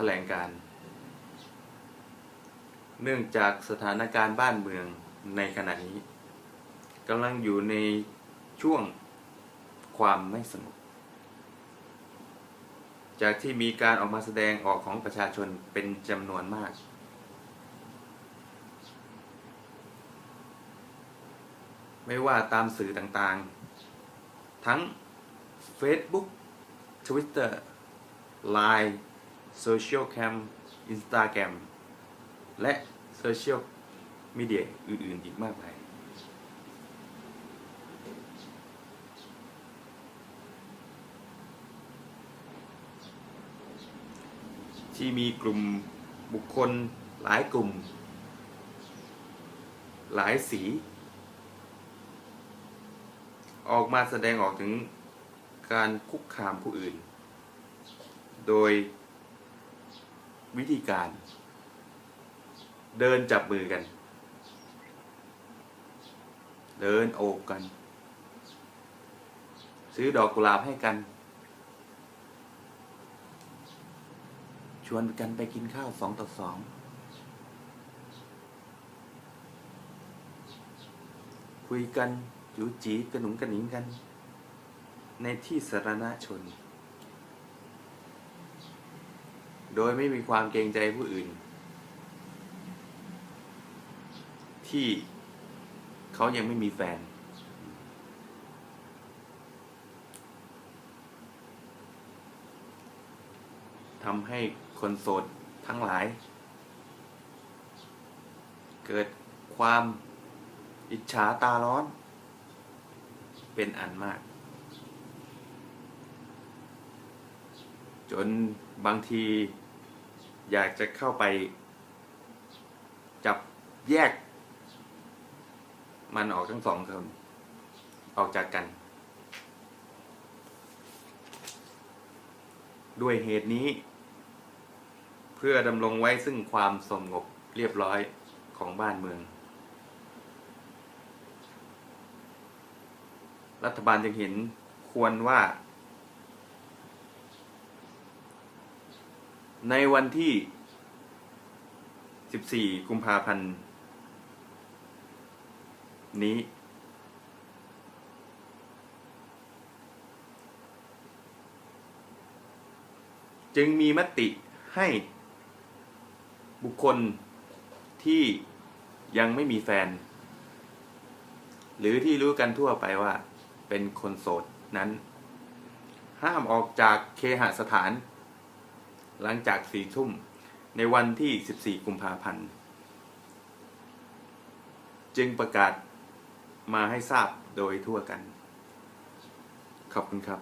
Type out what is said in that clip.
ถลงการ เนื่องจากสถานการณ์บ้านเมืองในขณะนี้กำลังอยู่ในช่วงความไม่สงบจากที่มีการออกมาแสดงออกของประชาชนเป็นจำนวนมาก ไม่ว่าตามสื่อต่างๆ ทั้ง Facebook Twitter Line Social Cam Instagram และโซเชียลมีเดียอื่นๆ อีกมากมายที่มีกลุ่มบุคคลหลายกลุ่ม หลายสี ออกมาแสดงออกถึงการคุกคามผู้อื่น โดย วิธีการ เดินจับมือกัน เดินโอบกัน ซื้อดอกกุหลาบให้กัน ชวนกันไปกินข้าวสองต่อสองคุยกันจูจีกระหนุงกระหนิงกัน ในที่สาธารณชน โดยไม่มีความเกรงใจผู้อื่น ที่เขายังไม่มีแฟน ทำให้คนโสดทั้งหลาย เกิดความอิจฉาตาร้อน เป็นอันมาก จนบางทีอยากจะเข้าไป จับแยก มันออกทั้งสองคนออกจากกัน ด้วยเหตุนี้ เพื่อดำรงไว้ซึ่งความสงบเรียบร้อยของบ้านเมือง รัฐบาลจึงเห็นควรว่า ในวันที่ 14 กุมภาพันธ์ นี้ จึงมีมติให้บุคคลที่ยังไม่มีแฟน หรือที่รู้กันทั่วไปว่าเป็นคนโสดนั้น ห้ามออกจากเคหสถาน หลังจากสี่ทุ่มในวันที่ 14 กุมภาพันธ์ จึงประกาศมาให้ทราบโดยทั่วกัน ขอบคุณครับ